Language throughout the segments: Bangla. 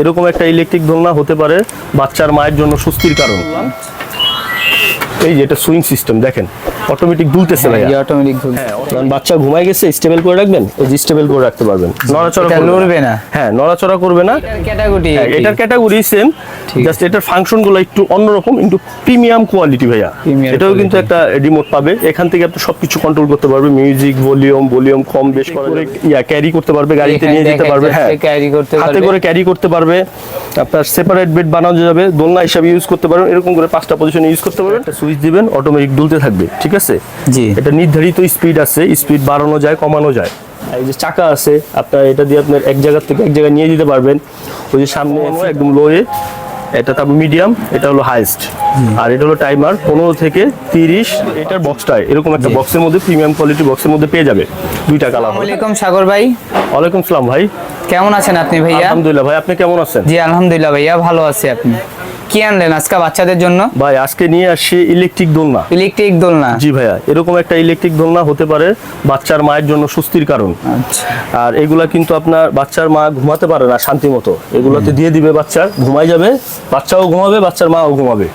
এরকম একটা ইলেকট্রিক দোলনা হতে পারে বাচ্চার মায়ের জন্য সুস্থির কারণ। এই যে এটা সুইং সিস্টেম দেখেন অটোমেটিক দুলতেছে ভাই অটোমেটিক কারণ বাচ্চা ঘুমায় গেছে স্টেবল করে রাখবেন এই যে স্টেবল করে রাখতে পারবেন। নড়াচড়া করবে না। হ্যাঁ নড়াচড়া করবে না। ক্যাটাগরি এটা এটার ক্যাটাগরি সেম জাস্ট এটার ফাংশনগুলো একটু অন্যরকম কিন্তু প্রিমিয়াম কোয়ালিটি ভাইয়া। এটাও কিন্তু একটা রিমোট পাবে। এখান থেকে আপনি সবকিছু কন্ট্রোল করতে পারবে। মিউজিক ভলিউম ভলিউম কম বেশ করে ইয়া ক্যারি করতে পারবে গাড়িতে নিয়ে যেতে পারবে হ্যাঁ। ক্যারি করতে হাতে করে ক্যারি করতে পারবে। আপনার সেপারেট বেড বানানো যাবে দোলনা হিসাবে ইউজ করতে পারবেন। এরকম করে পাঁচটা পজিশনে ইউজ করতে পারবেন। একটা সুইচ দিবেন অটোমেটিক দুলতে থাকবে ঠিক আছে? জি। এটা নির্ধারিত স্পিড আছে স্পিড বাড়ানো যায় কমানো যায়। এই যে চাকা আছে আপনার এটা দিয়ে আপনার এক জায়গা থেকে এক জায়গায় নিয়ে যেতে পারবেন। ওই যে সামনে একদম লোয়ে এটা তারপর মিডিয়াম এটা হলো হাইস্ট আর এটা হলো টাইমার পনেরো থেকে তিরিশ। এটার বক্সটা এরকম একটা বক্সের মধ্যে প্রিমিয়াম কোয়ালিটি বক্সের মধ্যে পেয়ে যাবে দুইটা কালার ওয়ালাইকুম সাগর ভাই। ওয়ালাইকুম সালাম ভাই। কেমন আছেন আপনি ভাইয়া? আলহামদুলিল্লাহ ভাই আপনি কেমন আছেন? জি আলহামদুলিল্লাহ ভাইয়া ভালো আছি আপনি। কি আনলেন আজকে বাচ্চাদের জন্য? ভাই আজকে নিয়ে আসছি ইলেকট্রিক দোলনা। ইলেকট্রিক দোলনা। জি ভাইয়া এরকম একটা ইলেকট্রিক দোলনা হতে পারে বাচ্চার মায়ের জন্য স্বস্তির কারণ। আচ্ছা। আর এগুলা কিন্তু আপনার বাচ্চার মা ঘুমাতে পারে না শান্তি মতো। এগুলোতে দিয়ে দিবে বাচ্চার ঘুমাই যাবে বাচ্চাও ঘুমাবে বাচ্চার মাও ঘুমাবে।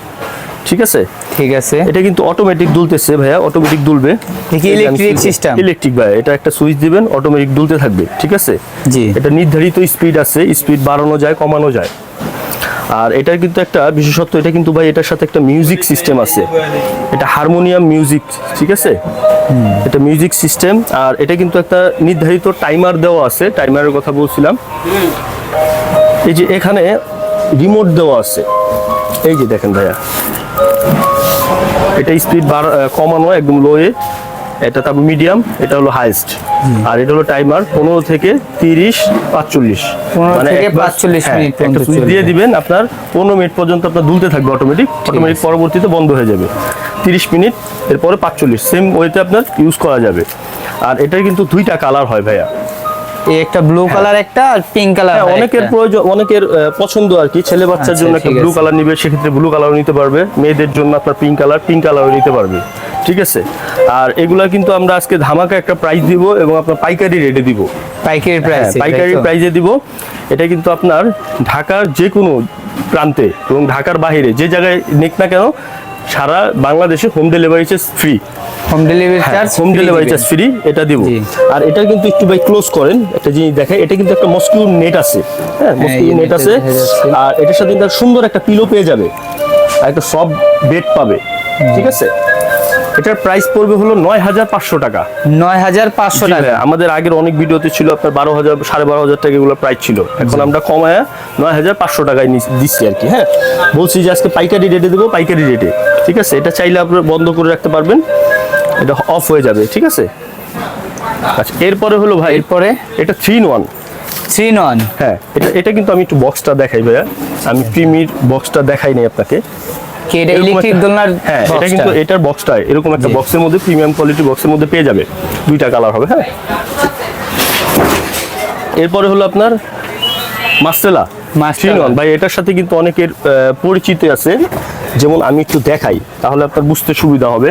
ঠিক আছে? ঠিক আছে। এটা কিন্তু অটোমেটিক দুলতেছে ভাইয়া অটোমেটিক দুলবে। কি electric system? ইলেকট্রিক ভাইয়া এটা একটা সুইচ দিবেন অটোমেটিক দুলতে থাকবে। ঠিক আছে? জি। এটা নির্ধারিত স্পিড আছে স্পিড বাড়ানো যায় কমানো যায়। আর এটার কিন্তু একটা বিশেষত্ব, এটা কিন্তু ভাই এটার সাথে একটা মিউজিক সিস্টেম আছে। এটা হারমোনিয়াম মিউজিক ঠিক আছে? এটা মিউজিক সিস্টেম আর এটা কিন্তু একটা নির্ধারিত টাইমার দেওয়া আছে টাইমারের কথা বলছিলাম। এই যে এখানে রিমোট দেওয়া আছে। এই যে দেখেন ভাইয়া। এটা স্পিড বার কমানো, একদম লোয়ে এটা তারপর মিডিয়াম এটা হলো হাইস্ট আর এটা হলো টাইমার পনেরো থেকে তিরিশ পাঁচচল্লিশ। 15 থেকে 45 মিনিট পর্যন্ত সুইচ দিয়ে দিবেন আপনার পনেরো মিনিট পর্যন্ত আপনার দুলতে থাকবে অটোমেটিক অটোমেটিক পরবর্তীতে বন্ধ হয়ে যাবে। তিরিশ মিনিট এরপরে পাঁচচল্লিশ সেম ওয়েতে আপনার ইউজ করা যাবে। আর এটার কিন্তু দুইটা কালার হয় ভাইয়া। একটা ব্লু কালার একটা আর পিঙ্ক কালার হ্যাঁ, অনেকের প্রয়োজন অনেকের পছন্দ আর কি। ছেলে বাচ্চার আচ্ছা, জন্য একটা ব্লু কালার নিবে সেক্ষেত্রে ব্লু কালারও নিতে পারবে। মেয়েদের জন্য আপনার পিঙ্ক কালার পিঙ্ক কালারও নিতে পারবে। ঠিক আছে? আর এগুলা কিন্তু আমরা আজকে ধামাকা একটা প্রাইস দিব এবং আপনার পাইকারি রেটে দিব। পাইকারি হ্যাঁ, প্রাইস পাইকারি প্রাইজে দিব। এটা কিন্তু আপনার ঢাকার যে কোনো প্রান্তে এবং ঢাকার বাইরে যে জায়গায় নিক না কেন সারা বাংলাদেশে home delivery charge free home delivery charge home delivery charge free এটা দিব। আর এটা কিন্তু একটু ভাই ক্লোজ করেন একটা জিনিস দেখে এটা কিন্তু একটা মস্কিউ নেট আছে। হ্যাঁ মস্কিউ নেট আছে। আর এটার সাথে সুন্দর একটা পিলো পেয়ে যাবে। আর একটা সফট বেড পাবে। ঠিক আছে? এটার প্রাইস পড়বে হলো নয় হাজার পাঁচশো টাকা। নয় হাজার পাঁচশো টাকা। আমাদের আগের অনেক ভিডিওতে ছিল আপনার বারো হাজার সাড়ে বারো হাজার টাকা এগুলো প্রাইস ছিল। এখন আমরা কমায় নয় হাজার পাঁচশো টাকায় দিচ্ছি আর কি হ্যাঁ? বলছি যে আজকে পাইকারি রেটে দেবো পাইকারি রেটে ঠিক আছে? এটা চাইলে আপনার বন্ধ করে রাখতে পারবেন। এটা অফ হয়ে যাবে ঠিক আছে? আচ্ছা এরপরে হলো ভাই এরপরে? এটা three in one three in one হ্যাঁ এটা এটা কিন্তু আমি একটু বক্সটা দেখাই ভাইয়া। আমি প্রিমির বক্সটা দেখাই নাই আপনাকে। কি এটা ইলেকট্রিক দোলনার হ্যাঁ এটা কিন্তু এটার বক্সটা এরকম একটা বক্সের মধ্যে প্রিমিয়াম কোয়ালিটি বক্সের মধ্যে পেয়ে যাবে। দুইটা কালার হবে হ্যাঁ? এরপরে হলো আপনার মাস্টেলা ভাই এটার সাথে কিন্তু অনেকের পরিচিতি আছে। যেমন আমি একটু দেখাই তাহলে আপনার বুঝতে সুবিধা হবে।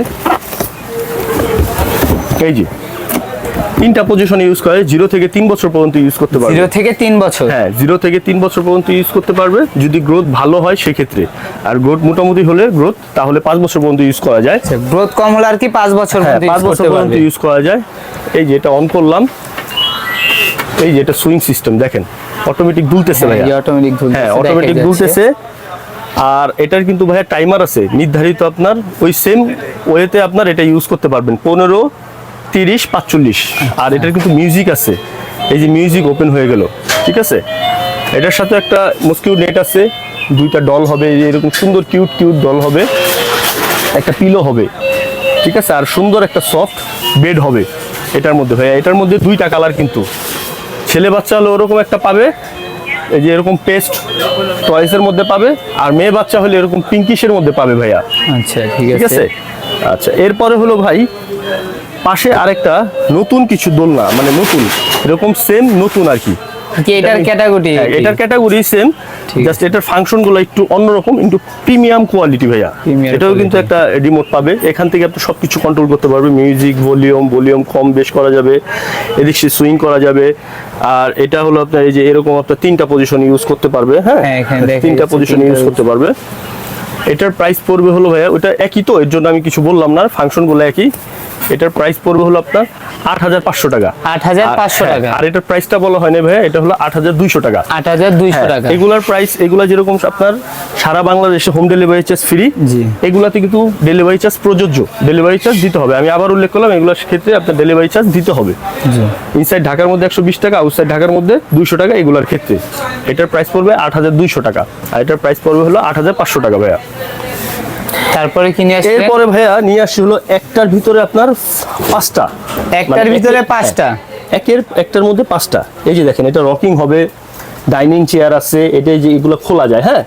এই যে তিনটা পজিশনে ইউজ করে জিরো থেকে তিন বছর পর্যন্ত ইউজ করতে পারবে। জিরো থেকে তিন বছর? হ্যাঁ জিরো থেকে তিন বছর পর্যন্ত ইউজ করতে পারবে। যদি গ্রোথ ভালো হয় সেক্ষেত্রে। আর গ্রোথ মোটামুটি হলে গ্রোথ তাহলে পাঁচ বছর পর্যন্ত ইউজ করা যায়। গ্রোথ কম হলে আর কি পাঁচ বছর হ্যাঁ পাঁচ বছর পর্যন্ত ইউজ করা যায়। এই যে এটা অন করলাম এই যে এটা সুইং সিস্টেম দেখেন অটোমেটিক দুলতেছে হ্যাঁ, ভাইয়া। এই automatic দুলতেছে, হ্যাঁ অটোমেটিক যাচ্ছে। দুলতেছে। আর এটার কিন্তু ভাইয়া টাইমার আছে নির্ধারিত আপনার ওই সেম ওয়েতে আপনার এটা ইউজ করতে পারবেন। পনেরো তিরিশ পাঁচচল্লিশ। আর এটার কিন্তু মিউজিক আছে। এই যে মিউজিক ওপেন হয়ে গেল ঠিক আছে? এটার সাথে একটা মস্কিউ নেট আছে। দুইটা ডল হবে এরকম সুন্দর কিউট কিউট ডল হবে। একটা পিলো হবে ঠিক আছে? আর সুন্দর একটা সফট বেড হবে এটার মধ্যে ভাইয়া। এটার মধ্যে দুইটা কালার কিন্তু। ছেলে বাচ্চা হলে ওরকম একটা পাবে এই যে এরকম পেস্ট টয়েসের মধ্যে পাবে। আর মেয়ে বাচ্চা হলে এরকম পিঙ্কিশের মধ্যে পাবে ভাইয়া। আচ্ছা ঠিক আছে? আচ্ছা এরপরে হলো ভাই পাশে আরেকটা নতুন কিছু দোলনা মানে নতুন এরকম সেম নতুন আর কি। এটার ক্যাটাগরি হ্যাঁ, এটার ক্যাটাগরি সেম জাস্ট এটার ফাংশনগুলো একটু অন্যরকম কিন্তু প্রিমিয়াম কোয়ালিটি ভাইয়া। এটাও কিন্তু একটা রিমোট পাবে। এখান থেকে আপনি সবকিছু কন্ট্রোল করতে পারবে মিউজিক ভলিউম ভলিউম কম বেশ করা যাবে। এদিক সে সুইং করা যাবে। আর এটা হলো আপনার এই যে এরকম আপনার তিনটা পজিশন ইউজ করতে পারবে হ্যাঁ? হ্যাঁ, তিনটা পজিশন ইউজ করতে পারবে। এটার প্রাইস পড়বে হলো ভাইয়া, ওটা একই তো, এর জন্য আমি কিছু বললাম না ফাংশন বলে একই। এটার প্রাইস পড়বে হলো আপনার আট হাজার পাঁচশো টাকা। আট হাজার পাঁচশো হ্যাঁ, টাকা। আর এটার প্রাইসটা বলা হয় না ভাইয়া এটা হলো আট হাজার দুইশো টাকা। আট হাজার দুইশো হ্যাঁ, টাকা। এগুলার প্রাইস এগুলা যেরকম আপনার সারা বাংলাদেশে হোম ডেলিভারি চার্জ ফ্রি জি। এগুলাতে কিন্তু ডেলিভারি চার্জ প্রযোজ্য। ডেলিভারি চার্জ দিতে হবে। আমি আবার উল্লেখ করলাম এগুলোর ক্ষেত্রে আপনার ডেলিভারি চার্জ দিতে হবে। ইনসাইড ঢাকার মধ্যে একশো বিশ টাকা আউটসাইড ঢাকার মধ্যে দুইশো টাকা এগুলোর ক্ষেত্রে। এটার প্রাইস পড়বে আট হাজার দুইশো টাকা। আর এটার প্রাইস পড়বে হলো আট হাজার পাঁচশো টাকা ভাইয়া। তারপরে কি নিয়ে আসছেন এরপরে ভাইয়া নিয়ে আসছি হলো একটার ভিতরে আপনার পাঁচটা। একটার মানে ভিতরে পাঁচটা? হ্যাঁ, একের একটার মধ্যে পাঁচটা। এই যে দেখেন এটা রকিং হবে ডাইনিং চেয়ার আছে এটা যে এগুলো খোলা যায় হ্যাঁ।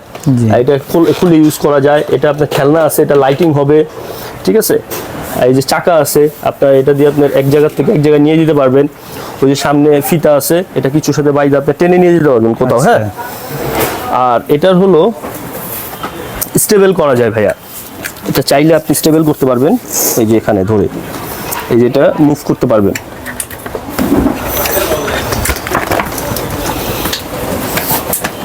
এটা খুল- খুলে ইউজ করা যায় এটা আপনার খেলনা আছে এটা লাইটিং হবে ঠিক আছে? এই যে চাকা আছে আপনার এটা দিয়ে আপনার এক জায়গা থেকে এক জায়গায় নিয়ে যেতে পারবেন। ওই যে সামনে ফিতা আছে এটা কিছুর সাথে বাইরে আপনি টেনে নিয়ে যেতে পারবেন কোথাও হ্যাঁ? আর এটার হলো স্টেবল করা যায় ভাইয়া। এটা চাইলে আপনি স্টেবল করতে পারবেন। এই যে এখানে ধরে। এই যে এটা মুভ করতে পারবেন।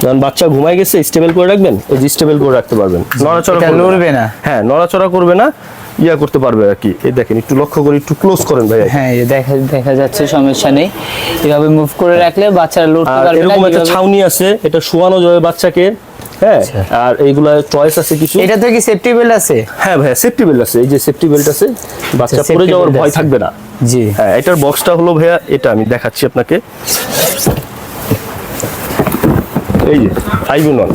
যখন বাচ্চা ঘুমায় গেছে স্টেবল করে রাখবেন? এই যে স্টেবল করে রাখতে পারবেন। নড়াচড়া করবে না। হ্যাঁ নড়াচড়া করবে না ইয়া করতে পারবে আর কি। এই দেখেন একটু লক্ষ্য করে একটু ক্লোজ করেন ভাই হ্যাঁ এই দেখা দেখা যাচ্ছে সমস্যা নেই। এভাবে মুভ করে রাখলে বাচ্চারা লড়তে পারবে না এরকম একটা ছাউনি আছে এটা শোয়ানো যাবে বাচ্চাকে। হ্যাঁ আর এইগুলা চয়েস আছে কিছু? এটা তো কি সেফটি বেল্ট আছে? হ্যাঁ ভাই সেফটি বেল্ট আছে। এই যে সেফটি বেল্ট আছে বাচ্চা পড়ে যাওয়ার ভয় থাকবে না। জি। হ্যাঁ এটার বক্সটা হলো ভাইয়া এটা আমি দেখাচ্ছি আপনাকে। এই যে five in one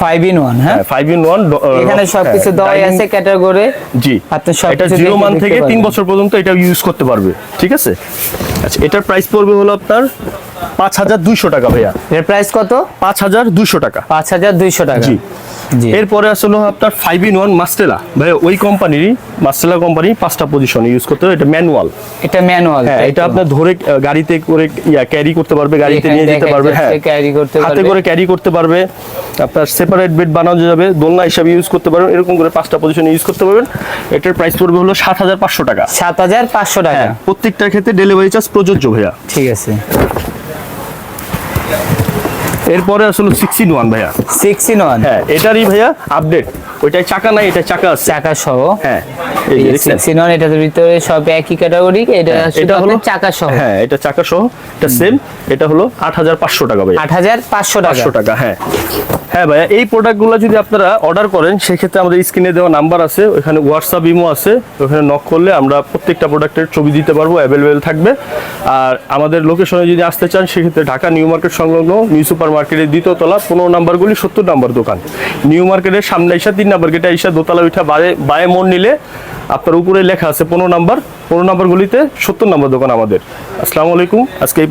five in one হ্যাঁ? হ্যাঁ ফাইভ ইন ওয়ান এখানে সবকিছু দেওয়াই আছে ক্যাটাগরি জি। আপনি সবকিছু এটা জিরো মান থেকে তিন বছর পর্যন্ত এটা ইউজ করতে পারবে ঠিক আছে? আচ্ছা এটার প্রাইস পড়বে হলো আপনার পাঁচ হাজার দুইশো টাকা ভাইয়া। এর প্রাইস কত? পাঁচ হাজার দুইশো টাকা। পাঁচ হাজার দুইশো টাকা। জি। এরপরে আসলে আপনার ফাইভ ইন ওয়ান মাস্টেলা ভাই ওই কোম্পানিরই মাস্টেলা কোম্পানি পাঁচটা পজিশন ইউজ করতে হবে। এটা ম্যানুয়াল এটা ম্যানুয়াল হ্যাঁ এটা আপনার ধরে গাড়িতে করে ইয়া ক্যারি করতে পারবে গাড়িতে নিয়ে যেতে পারবে হ্যাঁ। ক্যারি করতে হাতে করে ক্যারি করতে পারবে। আপনার সেপারেট বেড বানানো যাবে দোলনা হিসাবে ইউজ করতে পারবেন। এরকম করে পাঁচটা পজিশন ইউজ করতে পারবেন। এটার প্রাইস পড়বে হলো সাত হাজার পাঁচশো টাকা। সাত হাজার পাঁচশো টাকা। হ্যাঁ প্রত্যেকটার ক্ষেত্রে ডেলিভারি চার্জ প্রযোজ্য ভাইয়া। ঠিক আছে। এরপরে আসলে সিক্স ইন ওয়ান ভাইয়া। সিক্স ইন ওয়ান হ্যাঁ এটারই ভাইয়া আপডেট ওইটাই চাকা নাই এটা চাকা আছে। চাকা সহ। হ্যাঁ এই যে দেখছেন? সিক্স ইন ওয়ান এটার ভিতরে সব একই ক্যাটাগরি এটা এটা হলো চাকা সহ। হ্যাঁ এটা চাকা সহ এটা সেম এটা হলো টাকা ভাইয়া। টাকা। হ্যাঁ। হ্যাঁ ভাইয়া এই প্রোডাক্টগুলো যদি আপনারা অর্ডার করেন সেক্ষেত্রে আমাদের স্ক্রিনে দেওয়া নাম্বার আছে ওখানে হোয়াটসঅ্যাপ ইমো আছে ওখানে নক করলে আমরা প্রত্যেকটা প্রোডাক্টের ছবি দিতে পারব অ্যাভেলেবেল থাকবে। আর আমাদের লোকেশনে যদি আসতে চান সেক্ষেত্রে ঢাকা নিউ মার্কেট সংলগ্ন নিউ সুপার মার্কেটের দ্বিতীয় তলা, পনেরো নাম্বারগুলি সত্তর নাম্বার দোকান নিউ মার্কেটের সামনে আইসা তিন নাম্বার গেটে আইসা দোতলা উঠা বায়ে বায়ে মন নিলে আপনার উপরে লেখা আছে পনেরো নাম্বার পনেরো নাম্বার নাম্বারগুলিতে সত্তর নাম্বার দোকান আমাদের আসসালামু আলাইকুম, আজকে এই।